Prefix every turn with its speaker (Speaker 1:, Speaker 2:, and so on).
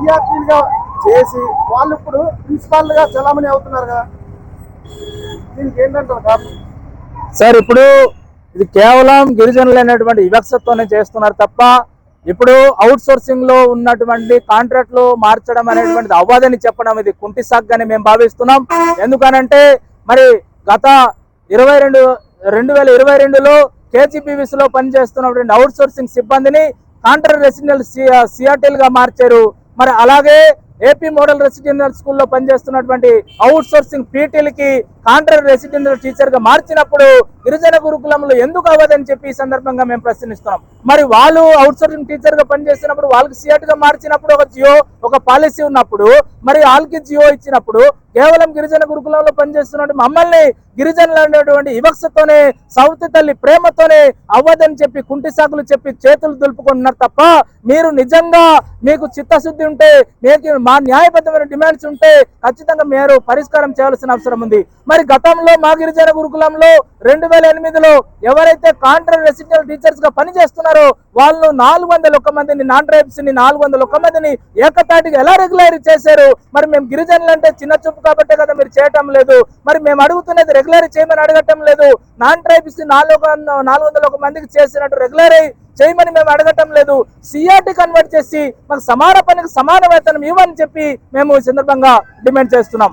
Speaker 1: సిఆర్టీలుగా చేసి వాళ్ళు ఇప్పుడు ప్రిన్సిపాల్గా చలామణి అవుతున్నారు కదా. దీనికి ఏంటంటారు కారణం?
Speaker 2: సార్ ఇప్పుడు ఇది కేవలం గిరిజనులు అనేటువంటి వివక్షతోనే చేస్తున్నారు తప్ప ఇప్పుడు అవుట్ సోర్సింగ్లో ఉన్నటువంటి కాంట్రాక్ట్లు మార్చడం అనేటువంటిది అవ్వదని చెప్పడం ఇది కుంటి సాగ్గానే మేము భావిస్తున్నాం. ఎందుకనంటే మరి గత ఇరవై రెండు రెండు వేల ఇరవై రెండులో కేజీపీవీసీ లో పనిచేస్తున్నటువంటి అవుట్ సోర్సింగ్ సిబ్బందిని కాంట్రాక్ట్ రెసిడెంట్ సిఆర్టీల్గా మార్చారు. మరి అలాగే ఏపీ మోడల్ రెసిడెన్షియల్ స్కూల్లో పనిచేస్తున్నటువంటి అవుట్ సోర్సింగ్ పీటీలకి కాంట్రాక్ట్ రెసిడెన్షియల్ టీచర్గా మార్చినప్పుడు గిరిజన గురుకులంలో ఎందుకు అవ్వదని చెప్పి ఈ సందర్భంగా మేము ప్రశ్నిస్తున్నాం. మరి వాళ్ళు అవుట్ సోర్సింగ్ టీచర్గా పనిచేస్తున్నప్పుడు వాళ్ళకి సిఎట్గా మార్చినప్పుడు ఒక జియో ఒక పాలసీ ఉన్నప్పుడు మరి వాళ్ళకి జియో ఇచ్చినప్పుడు కేవలం గిరిజన గురుకులంలో పనిచేస్తున్నట్టు మమ్మల్ని గిరిజనులు అనేటువంటి వివక్షతోనే సౌతి తల్లి ప్రేమతోనే అవ్వదని చెప్పి కుంటి సాకులు చెప్పి చేతులు దులుపుకుంటున్నారు తప్ప మీరు నిజంగా మీకు చిత్తశుద్ధి ఉంటే మీకు మా న్యాయబద్ధమైన డిమాండ్స్ ఉంటే ఖచ్చితంగా మీరు పరిష్కారం చేయాల్సిన అవసరం ఉంది. మరి గతంలో మా గిరిజన గురుకులంలో రెండు వేల ఎనిమిదిలో ఎవరైతే కాంట్రాక్ట్ రెసిడెంట్ టీచర్స్గా పనిచేస్తున్నారో వాళ్ళు నాలుగు వందల ఒక్క మందిని నాన్ ట్రైబ్స్ని నాలుగు వందల ఒక్క మందిని ఏకతాటిగా ఎలా రెగ్యులర్ చేశారు? మరి మేము గిరిజనులు అంటే చిన్న చూపు కాబట్టే కదా మీరు చేయటం లేదు. మరి మేము అడుగుతున్నది రెగ్యులర్ చేయమని అడగటం లేదు. నాన్ ట్రైబ్స్ నాలుగు నాలుగు వందల ఒక మందికి చేసినట్టు రెగ్యులర్ చేయమని మేము అడగటం లేదు. సిఆర్టీ కన్వర్ట్ చేసి మాకు సమాన పనికి సమాన వేతనం ఇవ్వని చెప్పి మేము ఈ సందర్భంగా డిమాండ్ చేస్తున్నాం.